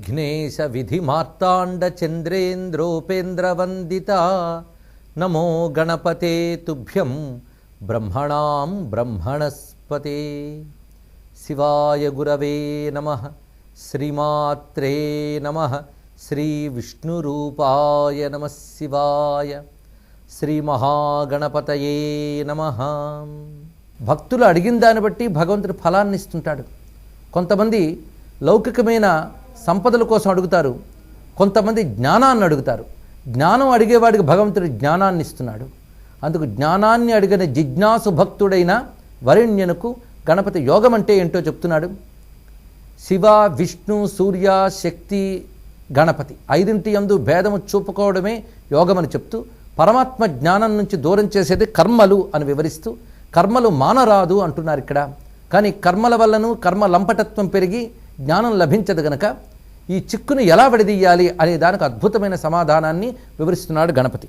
విఘ్నేశ విధిమార్తాండ చంద్రేంద్రోపేంద్రవందిత నమో గణపతే తుభ్యం బ్రహ్మణాం బ్రహ్మణస్పతే శివాయ గురవే నమ శ్రీమాత్రే నమ శ్రీ విష్ణురూపాయ నమ శివాయ శ్రీమహాగణపతయే నమ భక్తులు అడిగిన దాన్ని బట్టి భగవంతుడు ఫలాన్ని ఇస్తుంటాడు. కొంతమంది లౌకికమైన సంపదల కోసం అడుగుతారు. కొంతమంది జ్ఞానాన్ని అడుగుతారు. జ్ఞానం అడిగేవాడికి భగవంతుడు జ్ఞానాన్ని ఇస్తున్నాడు. అందుకు జ్ఞానాన్ని అడిగిన జిజ్ఞాసు భక్తుడైన వరిణ్యనుకు గణపతి యోగం అంటే ఏంటో చెప్తున్నాడు. శివ విష్ణు సూర్య శక్తి గణపతి ఐదింటి యందు భేదము చూపుకోవడమే యోగమని చెప్తూ పరమాత్మ జ్ఞానం నుంచి దూరం చేసేది కర్మలు అని వివరిస్తూ కర్మలు మానరాదు అంటున్నారు ఇక్కడ. కానీ కర్మల వల్లను కర్మ లంపటత్వం పెరిగి జ్ఞానం లభించదు గనక ఈ చిక్కును ఎలా విడదీయాలి అనే దానికి అద్భుతమైన సమాధానాన్ని వివరిస్తున్నాడు గణపతి.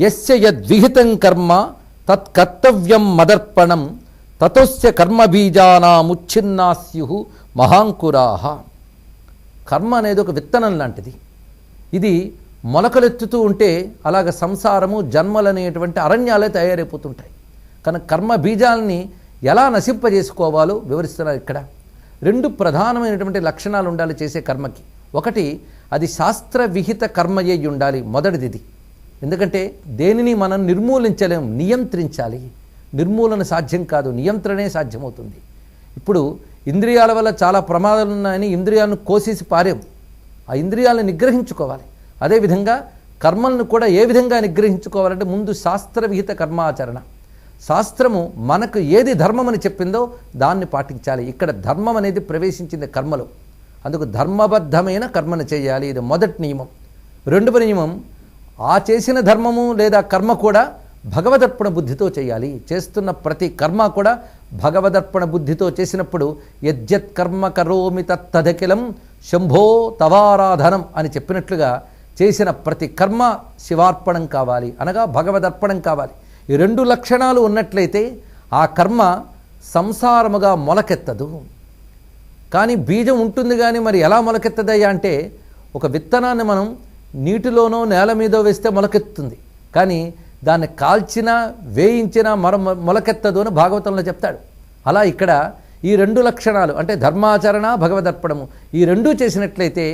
యస్య యద్విహితం కర్మ తత్కర్తవ్యం మదర్పణం తతస్య కర్మబీజానాముచ్ఛిన్నా స్యు మహాంకురాహ. కర్మ అనేది ఒక విత్తనం లాంటిది. ఇది మొలకలెత్తుతూ ఉంటే అలాగ సంసారము జన్మలనేటువంటి అరణ్యాలే తయారైపోతుంటాయి. కనుక కర్మ బీజాలని ఎలా నశింపజేసుకోవాలో వివరిస్తున్నారు ఇక్కడ. రెండు ప్రధానమైనటువంటి లక్షణాలు ఉండాలి చేసే కర్మకి. ఒకటి అది శాస్త్ర విహిత కర్మయ్యి ఉండాలి మొదటిది. ఇది ఎందుకంటే దేనిని మనం నిర్మూలించలేం నియంత్రించాలి. నిర్మూలన సాధ్యం కాదు నియంత్రణే సాధ్యమవుతుంది. ఇప్పుడు ఇంద్రియాల వల్ల చాలా ప్రమాదాలు ఉన్నాయని ఇంద్రియాలను కోసేసి పారేం ఆ ఇంద్రియాలను నిగ్రహించుకోవాలి. అదేవిధంగా కర్మలను కూడా ఏ విధంగా నిగ్రహించుకోవాలంటే ముందు శాస్త్రవిహిత కర్మాచరణ. శాస్త్రము మనకు ఏది ధర్మం అని చెప్పిందో దాన్ని పాటించాలి. ఇక్కడ ధర్మం అనేది ప్రవేశించింది కర్మలు. అందుకు ధర్మబద్ధమైన కర్మను చేయాలి. ఇది మొదటి నియమం. రెండవ నియమం ఆ చేసిన ధర్మము లేదా కర్మ కూడా భగవదర్పణ బుద్ధితో చేయాలి. చేస్తున్న ప్రతి కర్మ కూడా భగవదర్పణ బుద్ధితో చేసినప్పుడు యద్యత్ కర్మ కరోమి తత్తదకిలం శంభో తవారాధనం అని చెప్పినట్లుగా చేసిన ప్రతి కర్మ శివార్పణం కావాలి. అనగా భగవదర్పణం కావాలి. ఈ రెండు లక్షణాలు ఉన్నట్లయితే ఆ కర్మ సంసారముగా మొలకెత్తదు. కానీ బీజం ఉంటుంది కానీ మరి ఎలా మొలకెత్తదయ్యా అంటే ఒక విత్తనాన్ని మనం నీటిలోనో నేల మీదో వేస్తే మొలకెత్తుంది. కానీ దాన్ని కాల్చినా వేయించినా మర మొలకెత్తదు అని భాగవతంలో చెప్తాడు. అలా ఇక్కడ ఈ రెండు లక్షణాలు అంటే ధర్మాచరణ భగవదర్పణము ఈ రెండూ చేసినట్లయితే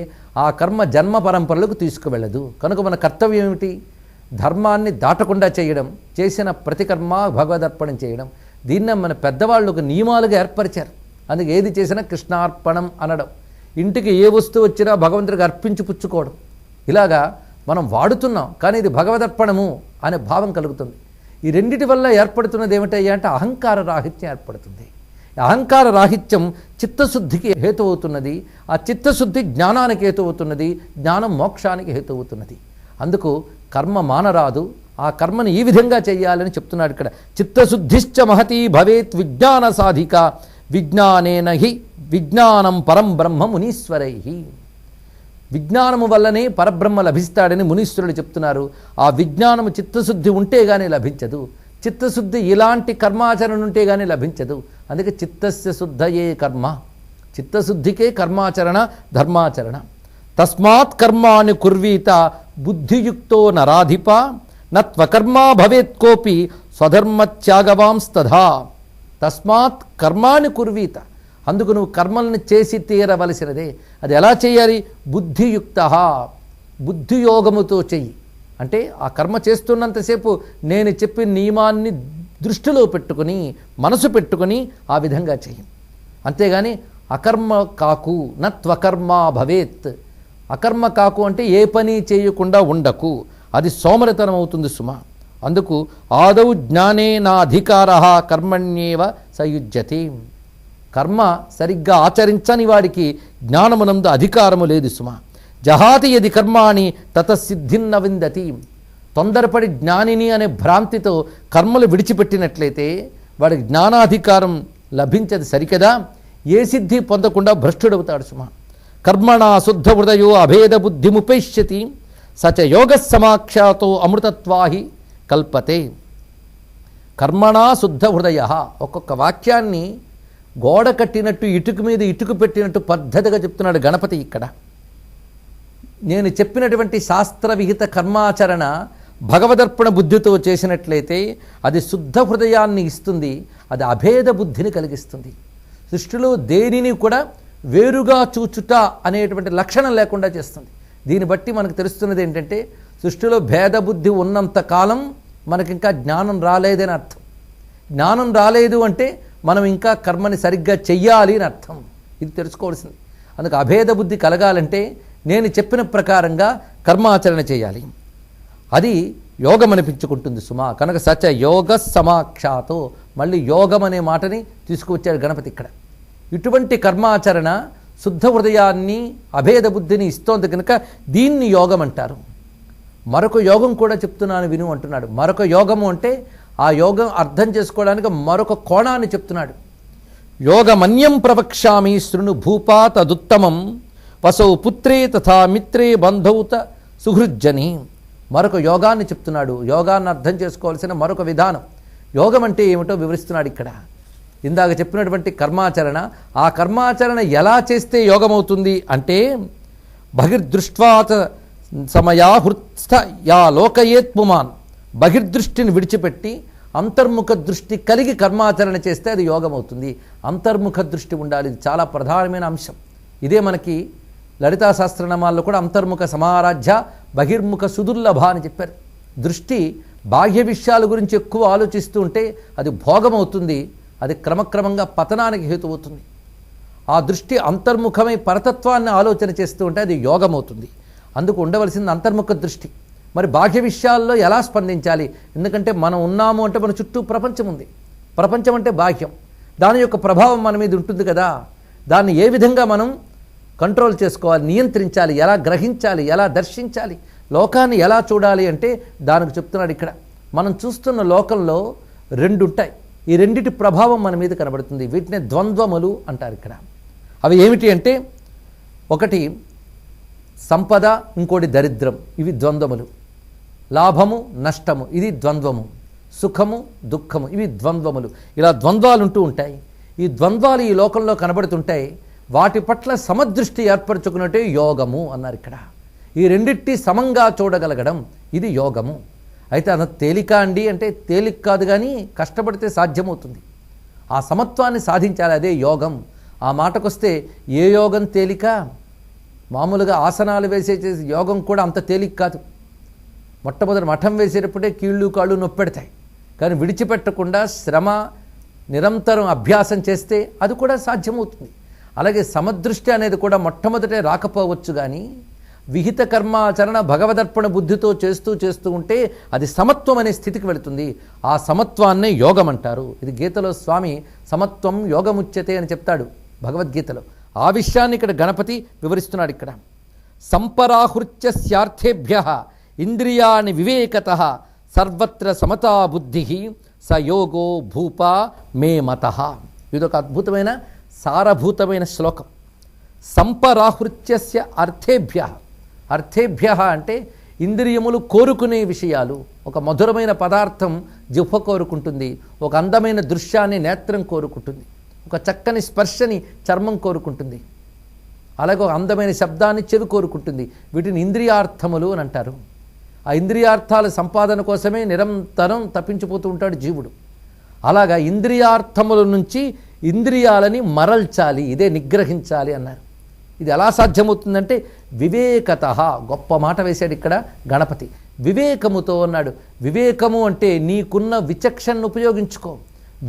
ఆ కర్మ జన్మ పరంపరలకు తీసుకువెళ్ళదు. కనుక మన కర్తవ్యం ఏమిటి? ధర్మాన్ని దాటకుండా చేయడం చేసిన ప్రతికర్మ భగవదర్పణం చేయడం దీన్నే మన పెద్దవాళ్ళు ఒక నియమాలుగా ఏర్పరిచారు. అందుకే ఏది చేసినా కృష్ణార్పణం అనడం. ఇంటికి ఏ వస్తువు వచ్చినా భగవంతుడికి అర్పించి పుచ్చుకోవడం. ఇలాగా మనం వాడుతున్నాం కానీ ఇది భగవదర్పణము అనే భావం కలుగుతుంది. ఈ రెండిటి వల్ల ఏర్పడుతున్నది ఏమిటయ్యా అంటే అహంకార రాహిత్యం ఏర్పడుతుంది. అహంకార రాహిత్యం చిత్తశుద్ధికి హేతు అవుతున్నది. ఆ చిత్తశుద్ధి జ్ఞానానికి హేతు అవుతున్నది జ్ఞానం మోక్షానికి హేతు అవుతున్నది. అందుకు కర్మ మానరాదు ఆ కర్మని ఈ విధంగా చేయాలని చెప్తున్నాడు ఇక్కడ. చిత్తశుద్ధిశ్చ మహతీ భవేత్ విజ్ఞాన సాధిక విజ్ఞానేన హి విజ్ఞానం పరం బ్రహ్మ మునీశ్వరై. విజ్ఞానము వల్లనే పరబ్రహ్మ లభిస్తాడని మునీశ్వరుడు చెప్తున్నారు. ఆ విజ్ఞానము చిత్తశుద్ధి ఉంటే కానీ లభించదు. చిత్తశుద్ధి ఇలాంటి కర్మాచరణ ఉంటే కానీ లభించదు. అందుకే చిత్తస్య శుద్ధయే కర్మ. చిత్తశుద్ధికే కర్మాచరణ ధర్మాచరణ. తస్మాత్ కర్మాని కుర్వీత బుద్ధియుక్తో నరాధిప నత్వకర్మా భవేత్ కోపి స్వధర్మత్యాగవాంస్తథా. తస్మాత్ కర్మాని కుర్వీత. అందుకు నువ్వు కర్మల్ని చేసి తీరవలసినదే. అది ఎలా చేయాలి? బుద్ధియుక్త. బుద్ధియోగముతో చెయ్యి. అంటే ఆ కర్మ చేస్తున్నంతసేపు నేను చెప్పిన నియమాన్ని దృష్టిలో పెట్టుకుని మనసు పెట్టుకుని ఆ విధంగా చెయ్యి. అంతేగాని అకర్మ కాకు నత్వకర్మ భవేత్. అకర్మ కాకు అంటే ఏ పని చేయకుండా ఉండకు. అది సోమరితనం అవుతుంది సుమ. అందుకు ఆదౌ జ్ఞానే నా అధికార కర్మణ్యేవ సయుజ్యతి. కర్మ సరిగ్గా ఆచరించని వాడికి జ్ఞానమునందు అధికారము లేదు సుమ. జహాతి యది కర్మాణి తతసిద్ధిన్న విందతి తొందరపడి జ్ఞానిని అనే భ్రాంతితో కర్మలు విడిచిపెట్టినట్లయితే వాడికి జ్ఞానాధికారం లభించదు సరికదా? ఏ సిద్ధి పొందకుండా భ్రష్టుడవుతాడు సుమ. కర్మణ శుద్ధ హృదయో అభేద బుద్ధిముపేష్యతి సచ యోగ సమాఖ్యాతో అమృతత్వాహి కల్పతే. కర్మణా శుద్ధ హృదయ ఒక్కొక్క వాక్యాన్ని గోడ కట్టినట్టు ఇటుక మీద ఇటుక పెట్టినట్టు పద్ధతిగా చెప్తున్నాడు గణపతి ఇక్కడ. నేను చెప్పినటువంటి శాస్త్ర విహిత కర్మాచరణ భగవదర్పణ బుద్ధితో చేసినట్లయితే అది శుద్ధ హృదయాన్ని ఇస్తుంది అది అభేద బుద్ధిని కలిగిస్తుంది. సృష్టిలో దేనిని కూడా వేరుగా చూచుట అనేటువంటి లక్షణం లేకుండా చేస్తుంది. దీన్ని బట్టి మనకు తెలుస్తున్నది ఏంటంటే సృష్టిలో భేద బుద్ధి ఉన్నంత కాలం మనకి ఇంకా జ్ఞానం రాలేదని అర్థం. జ్ఞానం రాలేదు అంటే మనం ఇంకా కర్మని సరిగ్గా చెయ్యాలి అని అర్థం. ఇది తెలుసుకోవాల్సింది. అందుకు అభేద బుద్ధి కలగాలంటే నేను చెప్పిన ప్రకారంగా కర్మాచరణ చేయాలి. అది యోగం అనిపించుకుంటుంది సుమా. కనుక సచ యోగ సమాక్షాతో మళ్ళీ యోగం అనే మాటని తీసుకువచ్చాడు గణపతి ఇక్కడ. ఇటువంటి కర్మాచరణ శుద్ధ హృదయాన్ని అభేద బుద్ధిని ఇస్తోంది కనుక దీన్ని యోగం అంటారు. మరొక యోగం కూడా చెప్తున్నాను విను అంటున్నాడు. మరొక యోగము అంటే ఆ యోగం అర్థం చేసుకోవడానికి మరొక కోణాన్ని చెప్తున్నాడు. యోగమన్యం ప్రవక్ష్యామి శృణు భూపా తదుత్తమం వసౌ పుత్రే తథా మిత్రే బంధౌత సుహృజ్జని. మరొక యోగాన్ని చెప్తున్నాడు. యోగాన్ని అర్థం చేసుకోవాల్సిన మరొక విధానం. యోగం అంటే ఏమిటో వివరిస్తున్నాడు ఇక్కడ. ఇందాక చెప్పినటువంటి కర్మాచరణ ఆ కర్మాచరణ ఎలా చేస్తే యోగమవుతుంది అంటే బహిర్దృష్ట్వాత సమయా యా లోకయేత్ముమాన్. బహిర్దృష్టిని విడిచిపెట్టి అంతర్ముఖ దృష్టి కలిగి కర్మాచరణ చేస్తే అది యోగం అవుతుంది అంతర్ముఖ దృష్టి ఉండాలి ఇది చాలా ప్రధానమైన అంశం. ఇదే మనకి లలితా సహస్రనామాల్లో కూడా అంతర్ముఖ సమారాధ్య బహిర్ముఖ సుదుర్లభ అని చెప్పారు. దృష్టి బాహ్య విషయాల గురించి ఎక్కువ ఆలోచిస్తూ ఉంటే అది భోగమవుతుంది. అది క్రమక్రమంగా పతనానికి హేతువుతుంది ఆ దృష్టి అంతర్ముఖమై పరతత్వాన్ని ఆలోచన చేస్తూ ఉంటే అది యోగమవుతుంది. అందుకు ఉండవలసింది అంతర్ముఖ దృష్టి. మరి బాహ్య విషయాల్లో ఎలా స్పందించాలి? ఎందుకంటే మనం ఉన్నాము అంటే మన చుట్టూ ప్రపంచం ఉంది. ప్రపంచం అంటే బాహ్యం. దాని యొక్క ప్రభావం మన మీద ఉంటుంది కదా. దాన్ని ఏ విధంగా మనం కంట్రోల్ చేసుకోవాలి నియంత్రించాలి ఎలా గ్రహించాలి ఎలా దర్శించాలి లోకాన్ని ఎలా చూడాలి అంటే దానికి చెప్తున్నాడు ఇక్కడ. మనం చూస్తున్న లోకంలో రెండు ఉంటాయి ఈ రెండిటి ప్రభావం మన మీద కనబడుతుంది. వీటిని ద్వంద్వములు అంటారు ఇక్కడ. అవి ఏమిటి అంటే ఒకటి సంపద ఇంకోటి దరిద్రం. ఇవి ద్వంద్వములు. లాభము నష్టము. ఇది ద్వంద్వము. సుఖము దుఃఖము. ఇవి ద్వంద్వములు. ఇలా ద్వంద్వాలు ఉంటూ ఉంటాయి. ఈ ద్వంద్వాలు ఈ లోకంలో కనబడుతుంటాయి. వాటి పట్ల సమదృష్టి ఏర్పరచుకున్నట్టే యోగము అన్నారు ఇక్కడ. ఈ రెండింటి సమంగా చూడగలగడం ఇది యోగము. అయితే అంత తేలిక అండి అంటే తేలిక కాదు కానీ కష్టపడితే సాధ్యమవుతుంది. ఆ సమత్వాన్ని సాధించాలి అదే యోగం. ఆ మాటకొస్తే ఏ యోగం తేలిక? మామూలుగా ఆసనాలు వేసే చేసే యోగం కూడా అంత తేలిక కాదు. మొట్టమొదటి మఠం వేసేటప్పుడే కీళ్ళు కాళ్ళు నొప్పెడతాయి కానీ విడిచిపెట్టకుండా శ్రమ నిరంతరం అభ్యాసం చేస్తే అది కూడా సాధ్యమవుతుంది. అలాగే సమదృష్టి అనేది కూడా మొట్టమొదటే రాకపోవచ్చు కానీ విహిత కర్మాచరణ భగవదర్పణ బుద్ధితో చేస్తూ చేస్తూ ఉంటే అది సమత్వం అనే స్థితికి వెళుతుంది. ఆ సమత్వాన్నే యోగం అంటారు ఇది గీతలో స్వామి సమత్వం యోగముచ్యతే అని చెప్తాడు భగవద్గీతలో. ఆ విషయాన్ని ఇక్కడ గణపతి వివరిస్తున్నాడు ఇక్కడ. సంపరాహృత్య స్యార్థేభ్య ఇంద్రియాణి వివేకత సర్వత్ర సమతా బుద్ధి స యోగో భూప మే మత. ఇదొక అద్భుతమైన సారభూతమైన శ్లోకం. సంపరాహృత్యస్య అర్థేభ్య అర్థేభ్య అంటే ఇంద్రియములు కోరుకునే విషయాలు. ఒక మధురమైన పదార్థం జిహ్వ కోరుకుంటుంది. ఒక అందమైన దృశ్యాన్ని నేత్రం కోరుకుంటుంది. ఒక చక్కని స్పర్శని చర్మం కోరుకుంటుంది. అలాగే ఒక అందమైన శబ్దాన్ని చెవి కోరుకుంటుంది. వీటిని ఇంద్రియార్థములు అని అంటారు. ఆ ఇంద్రియార్థాల సంపాదన కోసమే నిరంతరం తప్పించిపోతూ ఉంటాడు జీవుడు. అలాగా ఇంద్రియార్థముల నుంచి ఇంద్రియాలని మరల్చాలి. ఇదే నిగ్రహించాలి అన్నారు. ఇది ఎలా సాధ్యమవుతుందంటే వివేకత. గొప్ప మాట వేశాడు ఇక్కడ గణపతి. వివేకముతో అన్నాడు వివేకము అంటే నీకున్న విచక్షణను ఉపయోగించుకో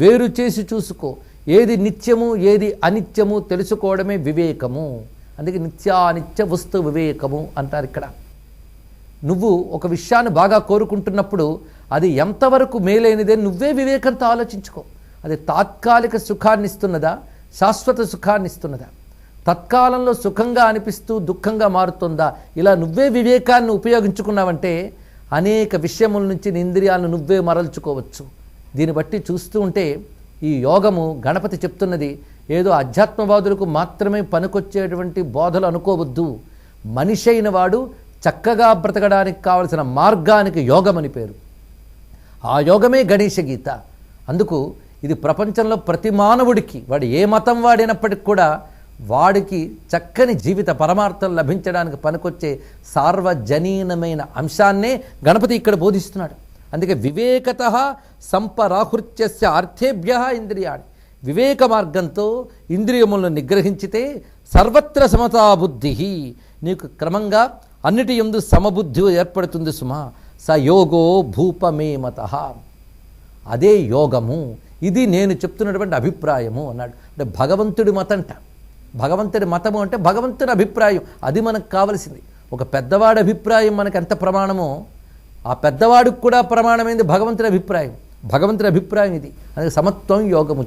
వేరు చేసి చూసుకో. ఏది నిత్యము ఏది అనిత్యము తెలుసుకోవడమే వివేకము. అందుకే నిత్యానిత్య వస్తు వివేకము అంటారు ఇక్కడ. నువ్వు ఒక విషయాన్ని బాగా కోరుకుంటున్నప్పుడు అది ఎంతవరకు మేలైనదే నువ్వే వివేకంతో ఆలోచించుకో. అది తాత్కాలిక సుఖాన్ని ఇస్తున్నదా శాశ్వత సుఖాన్ని ఇస్తున్నదా తత్కాలంలో సుఖంగా అనిపిస్తూ దుఃఖంగా మారుతుందా? ఇలా నువ్వే వివేకాన్ని ఉపయోగించుకున్నావంటే అనేక విషయముల నుంచి ఇంద్రియాలను నువ్వే మరల్చుకోవచ్చు. దీన్ని బట్టి చూస్తూ ఉంటే ఈ యోగము గణపతి చెప్తున్నది ఏదో అధ్యాత్మవాదులకు మాత్రమే పనికొచ్చేటువంటి బోధలు అనుకోవద్దు. మనిషి అయిన వాడు చక్కగా బ్రతకడానికి కావలసిన మార్గానికి యోగం అని పేరు. ఆ యోగమే గణేష గీత. అందుకు ఇది ప్రపంచంలో ప్రతి మానవుడికి వాడు ఏ మతం వాడినప్పటికి కూడా వాడికి చక్కని జీవిత పరమార్థం లభించడానికి పనికొచ్చే సార్వజనీనమైన అంశాన్నే గణపతి ఇక్కడ బోధిస్తున్నాడు. అందుకే వివేకత సంపరాహృత్యస్య అర్థేభ్య ఇంద్రియాణి. వివేక మార్గంతో ఇంద్రియములను నిగ్రహించితే సర్వత్ర సమతాబుద్ధి నీకు క్రమంగా అన్నిటి ఎందు సమబుద్ధి ఏర్పడుతుంది సుమా. స యోగో భూపమేమత. అదే యోగము. ఇది నేను చెప్తున్నటువంటి అభిప్రాయము అన్నాడు. అంటే భగవంతుడి మతంట. భగవంతుడి మతము అంటే భగవంతుడి అభిప్రాయం. అది మనకు కావలసింది. ఒక పెద్దవాడి అభిప్రాయం మనకు ఎంత ప్రమాణమో ఆ పెద్దవాడికి కూడా ప్రమాణమైంది భగవంతుడి అభిప్రాయం. భగవంతుడి అభిప్రాయం ఇది. అందుకే సమత్వం యోగం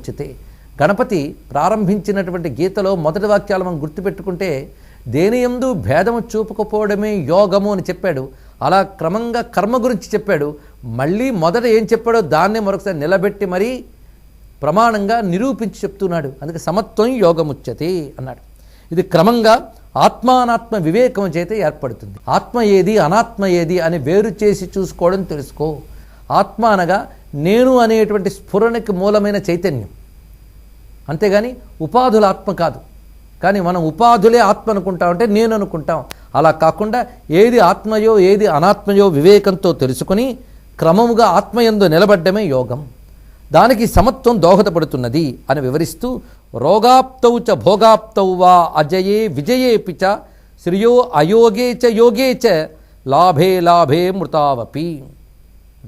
గణపతి ప్రారంభించినటువంటి గీతలో మొదటి వాక్యాలు మనం గుర్తుపెట్టుకుంటే దేనియందు భేదము చూపకపోవడమే యోగము అని చెప్పాడు. అలా క్రమంగా కర్మ గురించి చెప్పాడు. మళ్ళీ మొదట ఏం చెప్పాడో దాన్నే మరొకసారి నిలబెట్టి మరీ ప్రమాణంగా నిరూపించి చెప్తున్నాడు. అందుకే సమత్వం యోగముచ్యతే అన్నాడు. ఇది క్రమంగా ఆత్మానాత్మ వివేకం చేత ఏర్పడుతుంది. ఆత్మ ఏది అనాత్మ ఏది అని వేరు చేసి చూసుకోవడం తెలుసుకో. ఆత్మ అనగా నేను అనేటువంటి స్ఫురణకి మూలమైన చైతన్యం. అంతేగాని ఉపాధుల ఆత్మ కాదు. కానీ మనం ఉపాధులే ఆత్మ అనుకుంటాం అంటే నేను అనుకుంటాం. అలా కాకుండా ఏది ఆత్మయో ఏది అనాత్మయో వివేకంతో తెలుసుకుని క్రమముగా ఆత్మయందు నిలబడ్డమే యోగం. దానికి సమత్వం దోహదపడుతున్నది అని వివరిస్తూ రోగాప్తౌ చ భోగాప్తౌ వా అజయే విజయేపి చ శ్రియో అయోగే చ యోగే చ లాభే లాభే మృతావపి.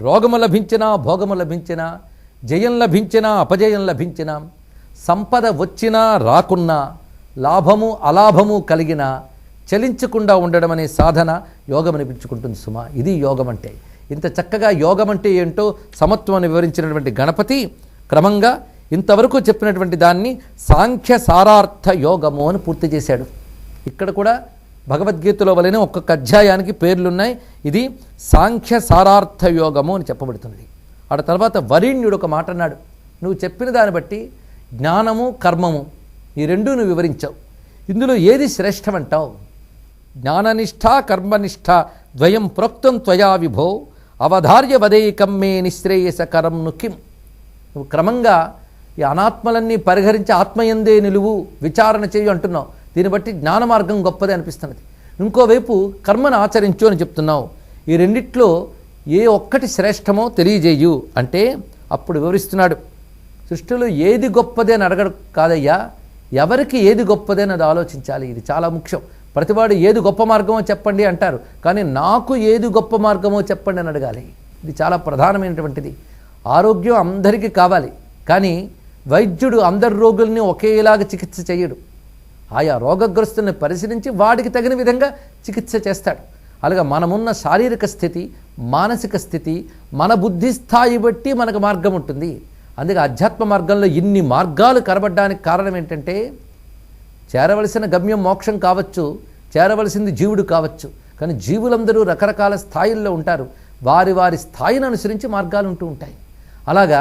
రోగము లభించినా భోగము లభించినా జయం లభించినా అపజయం లభించినా సంపద వచ్చినా రాకున్నా లాభము అలాభము కలిగిన చలించకుండా ఉండడం అనే సాధన యోగం అనిపించుకుంటుంది సుమా. ఇది యోగం అంటే ఇంత చక్కగా యోగం అంటే ఏంటో సమత్వం వివరించినటువంటి గణపతి క్రమంగా ఇంతవరకు చెప్పినటువంటి దాన్ని సాంఖ్య సారార్థ యోగము అని పూర్తి చేశాడు. ఇక్కడ కూడా భగవద్గీతలో వలనే ఒక్కొక్క అధ్యాయానికి పేర్లున్నాయి. ఇది సాంఖ్య సారార్థ యోగము అని చెప్పబడుతుంది. ఆడ తర్వాత వరిణ్యుడు ఒక మాట అన్నాడు. నువ్వు చెప్పిన దాన్ని బట్టి జ్ఞానము కర్మము ఈ రెండూ నువ్వు వివరించావు. ఇందులో ఏది శ్రేష్టమంటావు? జ్ఞాననిష్ట కర్మనిష్ట ద్వయం ప్రోక్తం త్వయా విభో అవధార్య వదేకం మే నిశ్రేయసకరం నుకిం నువ్వు క్రమంగా ఈ అనాత్మలన్నీ పరిహరించి ఆత్మయందే నిలువు విచారణ చేయు అంటున్నావు. దీన్ని బట్టి జ్ఞాన మార్గం గొప్పది అనిపిస్తున్నది. ఇంకోవైపు కర్మను ఆచరించు అని చెప్తున్నావు. ఈ రెండిట్లో ఏ ఒక్కటి శ్రేష్టమో తెలియజేయు. అంటే అప్పుడు వివరిస్తున్నాడు. సృష్టిలో ఏది గొప్పది అని అడగడు కాదయ్యా. ఎవరికి ఏది గొప్పది అది ఆలోచించాలి. ఇది చాలా ముఖ్యం. ప్రతివాడు ఏది గొప్ప మార్గమో చెప్పండి అంటారు. కానీ నాకు ఏది గొప్ప మార్గమో చెప్పండి అని అడగాలి. ఇది చాలా ప్రధానమైనటువంటిది. ఆరోగ్యం అందరికీ కావాలి. కానీ వైద్యుడు అందరి రోగుల్ని ఒకేలాగా చికిత్స చేయడు. ఆయా రోగగ్రస్తుల్ని పరిశీలించి వాడికి తగిన విధంగా చికిత్స చేస్తాడు. అలాగే మనమున్న శారీరక స్థితి మానసిక స్థితి మన బుద్ధి స్థాయి బట్టి మనకు మార్గం ఉంటుంది. అందుకే అధ్యాత్మ మార్గంలో ఇన్ని మార్గాలు కనబడడానికి కారణం ఏంటంటే చేరవలసిన గమ్యం మోక్షం కావచ్చు చేరవలసింది జీవుడు కావచ్చు. కానీ జీవులందరూ రకరకాల స్థాయిల్లో ఉంటారు. వారి వారి స్థాయిని అనుసరించి మార్గాలు ఉంటూ ఉంటాయి. అలాగా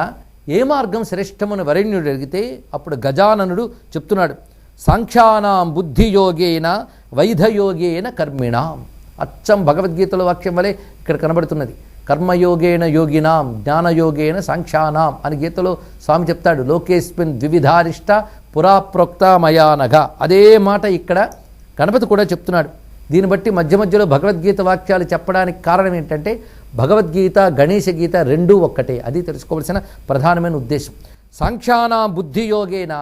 ఏ మార్గం శ్రేష్టమని వరేణ్యుడు అడిగితే అప్పుడు గజాననుడు చెప్తున్నాడు సాంఖ్యానాం బుద్ధియోగేన వైధయోగేన కర్మిణాం. అచ్చం భగవద్గీతలో వాక్యం వలె ఇక్కడ కనబడుతున్నది కర్మయోగేన యోగినాం జ్ఞానయోగేన సాంఖ్యానాం అని గీతలో స్వామి చెప్తాడు లోకేస్మిన్ ద్వివిధారిష్ట పురాప్రోక్తమయానఘ అదే మాట ఇక్కడ గణపతి కూడా చెప్తున్నాడు. దీన్ని బట్టి మధ్య మధ్యలో భగవద్గీత వాక్యాలు చెప్పడానికి కారణం ఏంటంటే భగవద్గీత గణేశ గీత రెండూ ఒక్కటే. అది తెలుసుకోవాల్సిన ప్రధానమైన ఉద్దేశం. సాంఖ్యానా బుద్ధియోగేన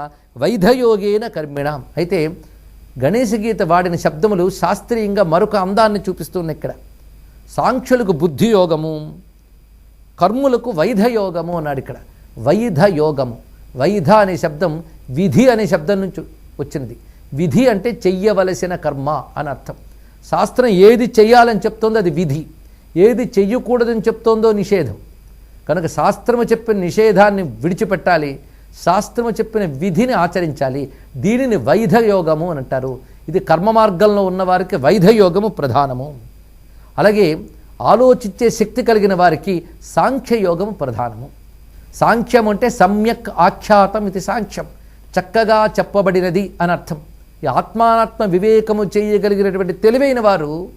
వైధయోగేన కర్మిణాం. అయితే గణేశ గీత వాడిన శబ్దములు శాస్త్రీయంగా మరొక అందాన్ని చూపిస్తున్నాయి ఇక్కడ. సాంఖ్యులకు బుద్ధియోగము కర్ములకు వైధయోగము అన్నాడు ఇక్కడ. వైధయోగము. వైధ అనే శబ్దం విధి అనే శబ్దం నుంచి వచ్చినది విధి అంటే చెయ్యవలసిన కర్మ అని అర్థం. శాస్త్రం ఏది చెయ్యాలని చెప్తోందో అది విధి. ఏది చెయ్యకూడదని చెప్తోందో నిషేధం. కనుక శాస్త్రము చెప్పిన నిషేధాన్ని విడిచిపెట్టాలి శాస్త్రము చెప్పిన విధిని ఆచరించాలి దీనిని వైధయోగము అని అంటారు. ఇది కర్మ మార్గంలో ఉన్నవారికి వైధయోగము ప్రధానము. అలాగే ఆలోచించే శక్తి కలిగిన వారికి సాంఖ్యయోగం ప్రధానము. సాంఖ్యం అంటే సమ్యక్ ఆఖ్యాతం ఇది సాంఖ్యం. చక్కగా చెప్పబడినది అని అర్థం. ఈ ఆత్మానాత్మ వివేకము చేయగలిగినటువంటి తెలివైన వారు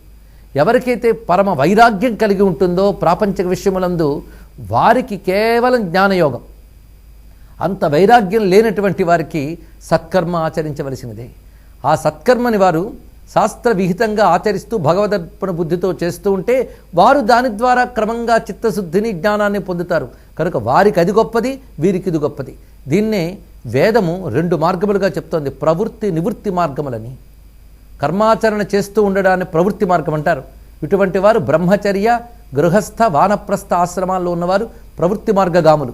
ఎవరికైతే పరమ వైరాగ్యం కలిగి ఉంటుందో ప్రాపంచిక విషయములందు వారికి కేవలం జ్ఞానయోగం. అంత వైరాగ్యం లేనటువంటి వారికి సత్కర్మ ఆచరించవలసినదే. ఆ సత్కర్మని వారు శాస్త్ర విహితంగా ఆచరిస్తూ భగవదర్పణ బుద్ధితో చేస్తూ ఉంటే వారు దాని ద్వారా క్రమంగా చిత్తశుద్ధిని జ్ఞానాన్ని పొందుతారు. కనుక వారికి అది గొప్పది వీరికి ఇది గొప్పది. దీన్నే వేదము రెండు మార్గములుగా చెప్తోంది. ప్రవృత్తి నివృత్తి మార్గములని. కర్మాచరణ చేస్తూ ఉండడాన్ని ప్రవృత్తి మార్గం అంటారు. ఇటువంటి వారు బ్రహ్మచర్య గృహస్థ వానప్రస్థ ఆశ్రమాల్లో ఉన్నవారు ప్రవృత్తి మార్గగాములు.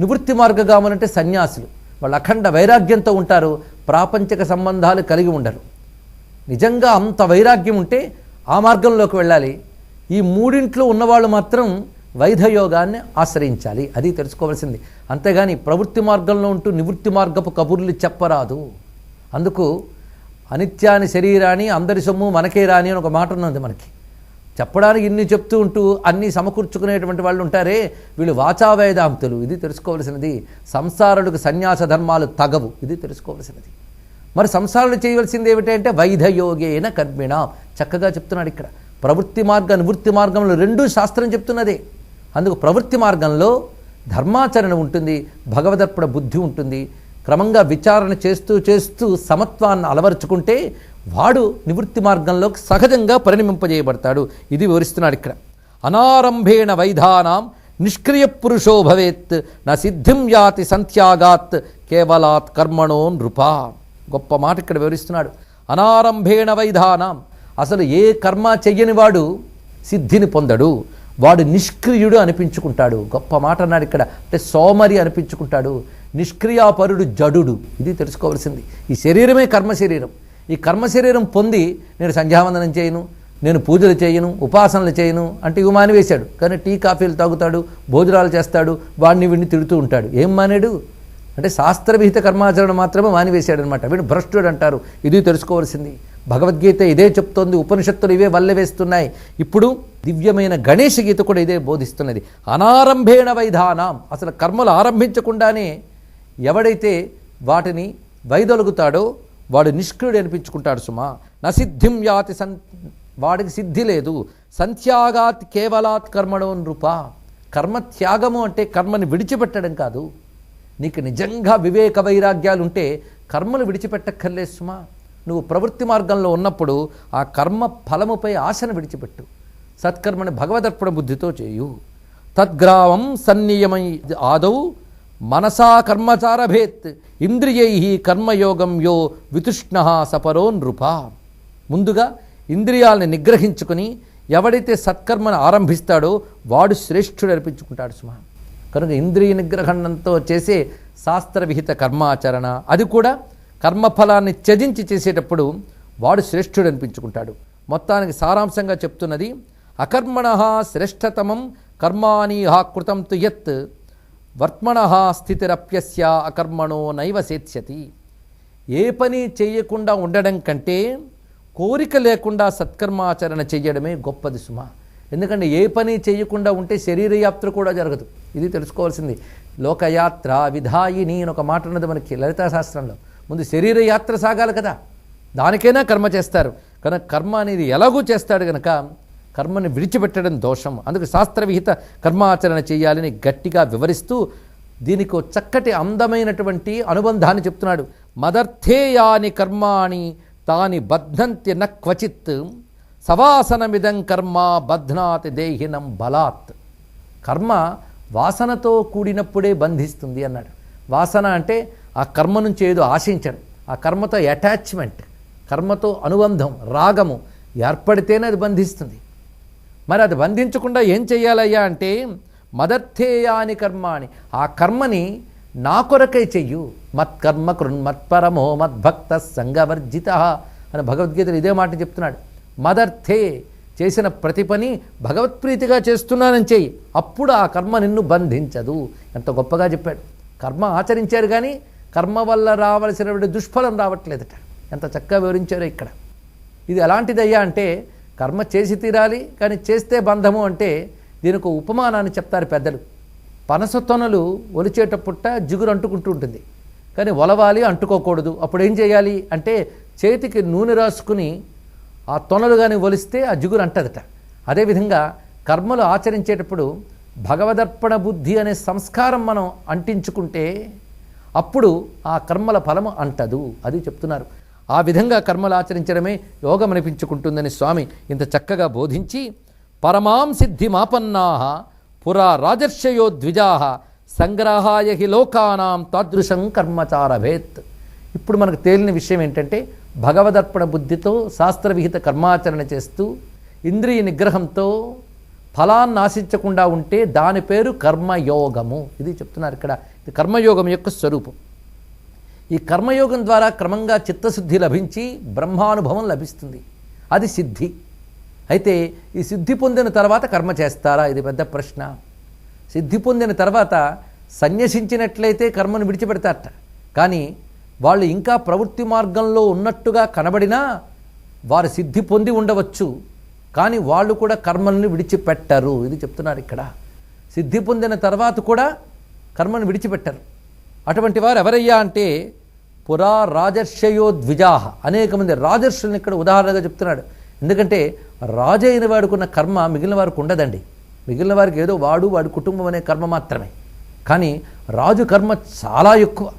నివృత్తి మార్గగాములు అంటే సన్యాసులు. వాళ్ళు అఖండ వైరాగ్యంతో ఉంటారు. ప్రాపంచిక సంబంధాలు కలిగి ఉండరు. నిజంగా అంత వైరాగ్యం ఉంటే ఆ మార్గంలోకి వెళ్ళాలి. ఈ మూడింట్లో ఉన్నవాళ్ళు మాత్రం వైధయోగాన్ని ఆశ్రయించాలి. అది తెలుసుకోవాల్సింది. అంతేగాని ప్రవృత్తి మార్గంలో ఉంటూ నివృత్తి మార్గపు కబుర్లు చెప్పరాదు. అందుకు అనిత్యాని శరీరాన్ని అందరి సొమ్ము మనకే రాని అని ఒక మాట ఉన్నది మనకి. చెప్పడానికి ఇన్ని చెప్తూ ఉంటూ అన్నీ సమకూర్చుకునేటువంటి వాళ్ళు ఉంటారే వీళ్ళు వాచావేదాంతులు. ఇది తెలుసుకోవలసినది. సంసారులకు సన్యాస ధర్మాలు తగవు. ఇది తెలుసుకోవలసినది. మరి సంసారాలు చేయవలసింది ఏమిటంటే వైధయోగేన కర్మిణ. చక్కగా చెప్తున్నాడు ఇక్కడ. ప్రవృత్తి మార్గ నివృత్తి మార్గంలో రెండూ శాస్త్రం చెప్తున్నదే. అందుకు ప్రవృత్తి మార్గంలో ధర్మాచరణ ఉంటుంది భగవదర్పణ బుద్ధి ఉంటుంది. క్రమంగా విచారణ చేస్తూ చేస్తూ సమత్వాన్ని అలవరుచుకుంటే వాడు నివృత్తి మార్గంలో సహజంగా పరిణమింపజేయబడతాడు. ఇది వివరిస్తున్నాడు ఇక్కడ. అనారంభేణ వైధానాం నిష్క్రియ పురుషో భవేత్ నా సిద్ధిం యాతి సంత్యాగాత్ కేవలాత్ కర్మణో నృపా. గొప్ప మాట ఇక్కడ వివరిస్తున్నాడు. అనారంభేణ వైధానం. అసలు ఏ కర్మ చెయ్యని వాడు సిద్ధిని పొందడు. వాడు నిష్క్రియుడు అనిపించుకుంటాడు. గొప్ప మాట అన్నాడు ఇక్కడ. అంటే సోమరి అనిపించుకుంటాడు. నిష్క్రియాపరుడు జడుడు. ఇది తెలుసుకోవాల్సింది. ఈ శరీరమే కర్మ శరీరం. ఈ కర్మ శరీరం పొంది నేను సంధ్యావందనం చేయను నేను పూజలు చేయను ఉపాసనలు చేయను అంటే ఇవి మానివేశాడు. కానీ టీ కాఫీలు తాగుతాడు భోజనాలు చేస్తాడు వాడిని వీడిని తిడుతూ ఉంటాడు. ఏం మానేడు? అంటే శాస్త్రవిహిత కర్మాచరణ మాత్రమే మానివేశాడనమాట వీడు భ్రష్టుడు అంటారు. ఇది తెలుసుకోవాల్సింది. భగవద్గీత ఇదే చెప్తోంది. ఉపనిషత్తులు ఇవే వల్లవేస్తున్నాయి. ఇప్పుడు దివ్యమైన గణేష గీత కూడా ఇదే బోధిస్తున్నది. అనారంభేణ వైధానం. అసలు కర్మలు ఆరంభించకుండానే ఎవడైతే వాటిని వైదొలుగుతాడో వాడు నిష్క్రియుడు అనిపించుకుంటాడు సుమా. నసిద్ధిం యాతి సన్ వాడికి సిద్ధి లేదు. సంత్యాగాత్ కేవలాత్ కర్మణో నృప. కర్మ త్యాగము అంటే కర్మని విడిచిపెట్టడం కాదు. నీకు నిజంగా వివేక వైరాగ్యాలు ఉంటే కర్మలు విడిచిపెట్టక్కర్లే సుమా. నువ్వు ప్రవృత్తి మార్గంలో ఉన్నప్పుడు ఆ కర్మ ఫలముపై ఆశను విడిచిపెట్టు. సత్కర్మని భగవదర్పణ బుద్ధితో చేయు. తద్గ్రావం సన్నియమై ఆదౌ మనసా కర్మచారభేత్ ఇంద్రియై కర్మయోగం యో వితుష్ణ సపరో నృప. ముందుగా ఇంద్రియాలని నిగ్రహించుకుని ఎవడైతే సత్కర్మను ఆరంభిస్తాడో వాడు శ్రేష్ఠుడు అనిపించుకుంటాడు సుమా. కనుక ఇంద్రియ నిగ్రహణంతో చేసే శాస్త్రవిహిత కర్మాచరణ అది కూడా కర్మఫలాన్ని త్యజించి చేసేటప్పుడు వాడు శ్రేష్ఠుడు అనిపించుకుంటాడు. మొత్తానికి సారాంశంగా చెప్తున్నది అకర్మణ శ్రేష్టతమం కర్మాణీహా కృతం తు యత్ వర్త్మణ స్థితిరప్యస్య అకర్మణో నైవ సేత్స్యతి. ఏ పని చేయకుండా ఉండడం కంటే కోరిక లేకుండా సత్కర్మాచరణ చేయడమే గొప్పది సుమా. ఎందుకంటే ఏ పని చేయకుండా ఉంటే శరీరయాత్ర కూడా జరగదు. ఇది తెలుసుకోవాల్సింది. లోకయాత్ర విధాయిని అని ఒక మాట ఉన్నది మనకి లలితాశాస్త్రంలో ముందు శరీరయాత్ర సాగాలి కదా. దానికైనా కర్మ చేస్తారు. కనుక కర్మ అనేది ఎలాగూ చేస్తాడు కనుక కర్మని విడిచిపెట్టడం దోషం. అందుకు శాస్త్రవిహిత కర్మాచరణ చేయాలని గట్టిగా వివరిస్తూ దీనికి చక్కటి అందమైనటువంటి అనుబంధాన్ని చెప్తున్నాడు. మదర్థేయాని కర్మాణి తాని బద్ధంతి క్వచిత్. సవాసనమిదం కర్మ బధ్నాతి దేహినం బలాత్. కర్మ వాసనతో కూడినప్పుడే బంధిస్తుంది అన్నాడు. వాసన అంటే ఆ కర్మ నుంచి ఏదో ఆశించడం ఆ కర్మతో అటాచ్మెంట్ కర్మతో అనుబంధం రాగము ఏర్పడితేనే అది బంధిస్తుంది. మరి అది బంధించకుండా ఏం చెయ్యాలయ్యా అంటే మదర్థేయాని కర్మాని ఆ కర్మని నా కొరకై చెయ్యు. మత్కర్మ కృన్మత్పరమో మద్భక్త సంగవర్జిత అని భగవద్గీతలు ఇదే మాట చెప్తున్నాడు. మదర్థే చేసిన ప్రతి పని భగవత్ప్రీతిగా చేస్తున్నానని చెయ్యి. అప్పుడు ఆ కర్మ నిన్ను బంధించదు. ఎంత గొప్పగా చెప్పాడు. కర్మ ఆచరించారు కానీ కర్మ వల్ల రావలసినటువంటి దుష్ఫలం రావట్లేదట. ఎంత చక్కగా వివరించారో ఇక్కడ. ఇది ఎలాంటిదయ్యా అంటే కర్మ చేసి తీరాలి కానీ చేస్తే బంధము అంటే దీనికి ఉపమానాన్ని చెప్తారు పెద్దలు. పనస తొనలు ఒలిచేటప్పుట జిగురు అంటుకుంటూ ఉంటుంది. కానీ ఒలవాలి అంటుకోకూడదు. అప్పుడు ఏం చేయాలి అంటే చేతికి నూనె రాసుకుని ఆ తొనలు కానీ ఒలిస్తే ఆ జిగురు అంటదట. అదేవిధంగా కర్మలు ఆచరించేటప్పుడు భగవదర్పణ బుద్ధి అనే సంస్కారం మనం అంటించుకుంటే అప్పుడు ఆ కర్మల ఫలము అంటదు అది చెప్తున్నారు. ఆ విధంగా కర్మలు ఆచరించడమే యోగం అనిపించుకుంటుందని స్వామి ఇంత చక్కగా బోధించి పరమాం సిద్ధిమాపన్నా పురా రాజర్షయో ద్విజా సంగ్రహాయ హి లోకానాం తాదృశం కర్మచారభేత్. ఇప్పుడు మనకు తేలిన విషయం ఏంటంటే భగవదర్పణ బుద్ధితో శాస్త్రవిహిత కర్మాచరణ చేస్తూ ఇంద్రియ నిగ్రహంతో ఫలాన్ని ఆశించకుండా ఉంటే దాని పేరు కర్మయోగము. ఇది చెప్తున్నారు ఇక్కడ. ఇది కర్మయోగం యొక్క స్వరూపం. ఈ కర్మయోగం ద్వారా క్రమంగా చిత్తశుద్ధి లభించి బ్రహ్మానుభవం లభిస్తుంది. అది సిద్ధి. అయితే ఈ సిద్ధి పొందిన తర్వాత కర్మ చేస్తారా? ఇది పెద్ద ప్రశ్న. సిద్ధి పొందిన తర్వాత సన్యసించినట్లయితే కర్మను విడిచిపెడతారట. కానీ వాళ్ళు ఇంకా ప్రవృత్తి మార్గంలో ఉన్నట్టుగా కనబడినా వారు సిద్ధి పొంది ఉండవచ్చు. కానీ వాళ్ళు కూడా కర్మల్ని విడిచిపెట్టరు. ఇది చెప్తున్నారు ఇక్కడ. సిద్ధి పొందిన తర్వాత కూడా కర్మను విడిచిపెట్టరు. అటువంటి వారు ఎవరయ్యా అంటే పురా రాజర్షయో ద్విజాహ అనేక మంది రాజర్షులను ఇక్కడ ఉదాహరణగా చెప్తున్నాడు. ఎందుకంటే రాజు అయిన వాడుకున్న కర్మ మిగిలిన వారికి ఉండదండి. మిగిలిన వారికి ఏదో వాడు వాడి కుటుంబం అనే కర్మ మాత్రమే. కానీ రాజు కర్మ చాలా ఎక్కువ.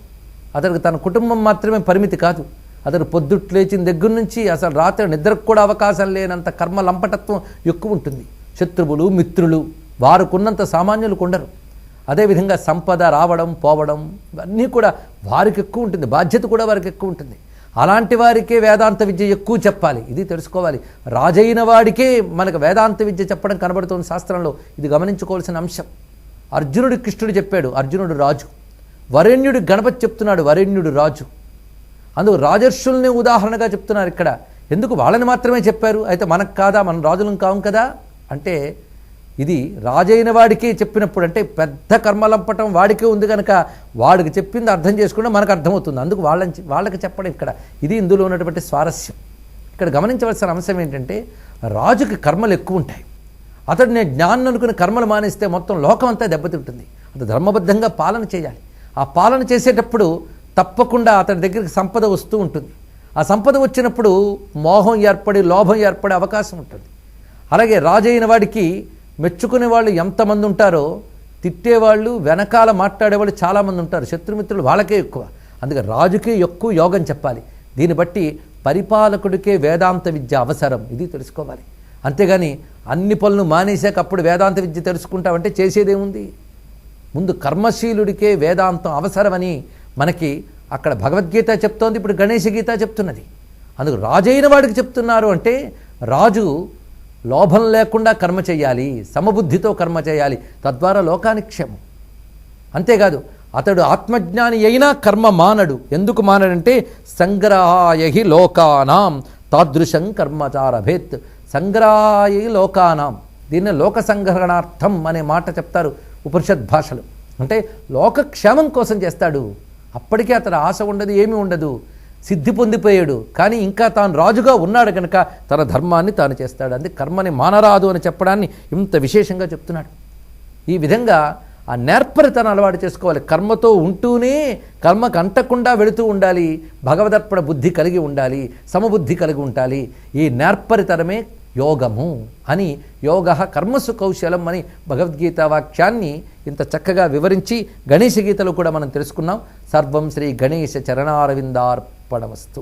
అతనికి తన కుటుంబం మాత్రమే పరిమితి కాదు. అతడు పొద్దుట్ లేచిన దగ్గర నుంచి అసలు రాత్రి నిద్రకు కూడా అవకాశం లేనంత కర్మ లంపటత్వం ఎక్కువ ఉంటుంది. శత్రువులు మిత్రులు వారికున్నంత సామాన్యులకు ఉండరు అదేవిధంగా సంపద రావడం పోవడం ఇవన్నీ కూడా వారికి ఎక్కువ ఉంటుంది. బాధ్యత కూడా వారికి ఎక్కువ ఉంటుంది. అలాంటి వారికే వేదాంత విద్య ఎక్కువ చెప్పాలి. ఇది తెలుసుకోవాలి. రాజైన వాడికే మనకు వేదాంత విద్య చెప్పడం కనబడుతుంది శాస్త్రంలో. ఇది గమనించుకోవాల్సిన అంశం. అర్జునుడు కృష్ణుడు చెప్పాడు. అర్జునుడు రాజు. వరేణ్యుడు గణపతి చెప్తున్నాడు వరేణ్యుడు రాజు. అందుకు రాజర్షుల్ని ఉదాహరణగా చెప్తున్నారు ఇక్కడ. ఎందుకు వాళ్ళని మాత్రమే చెప్పారు? అయితే మనకు కాదా? మనం రాజులం కావు కదా? అంటే ఇది రాజైన వాడికి చెప్పినప్పుడు అంటే పెద్ద కర్మలంపటం వాడికే ఉంది కనుక వాడికి చెప్పింది అర్థం చేసుకుంటే మనకు అర్థమవుతుంది. అందుకు వాళ్ళని వాళ్ళకి చెప్పడం ఇక్కడ. ఇది ఇందులో ఉన్నటువంటి స్వారస్యం. ఇక్కడ గమనించవలసిన అంశం ఏంటంటే రాజుకి కర్మలు ఎక్కువ ఉంటాయి. అతడు నేను జ్ఞానం అనుకుని కర్మలు మానేస్తే మొత్తం లోకం అంతా దెబ్బతింటుంది. అది ధర్మబద్ధంగా పాలన చేయాలి. ఆ పాలన చేసేటప్పుడు తప్పకుండా అతని దగ్గరికి సంపద వస్తూ ఉంటుంది. ఆ సంపద వచ్చినప్పుడు మోహం ఏర్పడి లోభం ఏర్పడే అవకాశం ఉంటుంది. అలాగే రాజైన వాడికి మెచ్చుకునే వాళ్ళు ఎంతమంది ఉంటారో తిట్టేవాళ్ళు వెనకాల మాట్లాడేవాళ్ళు చాలామంది ఉంటారు. శత్రుమిత్రులు వాళ్ళకే ఎక్కువ. అందుకే రాజుకే ఎక్కువ యోగం చెప్పాలి. దీన్ని బట్టి పరిపాలకుడికే వేదాంత విద్య అవసరం. ఇది తెలుసుకోవాలి. అంతేగాని అన్ని పనులు మానేశాక అప్పుడు వేదాంత విద్య తెలుసుకుంటామంటే చేసేదేముంది? ముందు కర్మశీలుడికే వేదాంతం అవసరమని మనకి అక్కడ భగవద్గీత చెప్తోంది. ఇప్పుడు గణేష గీత చెప్తున్నది. అందుకు రాజైన వాడికి చెప్తున్నారు అంటే రాజు లోభం లేకుండా కర్మ చేయాలి సమబుద్ధితో కర్మ చేయాలి తద్వారా లోకానికి క్షేమం. అంతేకాదు అతడు ఆత్మజ్ఞాని అయినా కర్మ మానడు. ఎందుకు మానడంటే సంగ్రహాయహి లోకానాం తాదృశం కర్మచారభేత్. సంగ్రహాయి లోకానాం. దీన్ని లోక సంగ్రహణార్థం అనే మాట చెప్తారు. ఉపనిషత్ భాషలు. అంటే లోకక్షేమం కోసం చేస్తాడు. అప్పటికే అతను ఆశ ఉండదు ఏమీ ఉండదు. సిద్ధి పొందిపోయాడు. కానీ ఇంకా తాను రాజుగా ఉన్నాడు కనుక తన ధర్మాన్ని తాను చేస్తాడు. అందుకే కర్మని మానరాదు అని చెప్పడాన్ని ఇంత విశేషంగా చెప్తున్నాడు. ఈ విధంగా ఆ నేర్పరితనం అలవాటు చేసుకోవాలి. కర్మతో ఉంటూనే కర్మకు అంటకుండా వెళుతూ ఉండాలి. భగవదర్పణ బుద్ధి కలిగి ఉండాలి. సమబుద్ధి కలిగి ఉండాలి. ఈ నేర్పరితనమే యోగము అని యోగ కర్మసు కౌశలం అని భగవద్గీత వాక్యాన్ని ఇంత చక్కగా వివరించి గణేష గీతలో కూడా మనం తెలుసుకున్నాం. సర్వం శ్రీ గణేశ చరణారవిందార్పణమస్తు.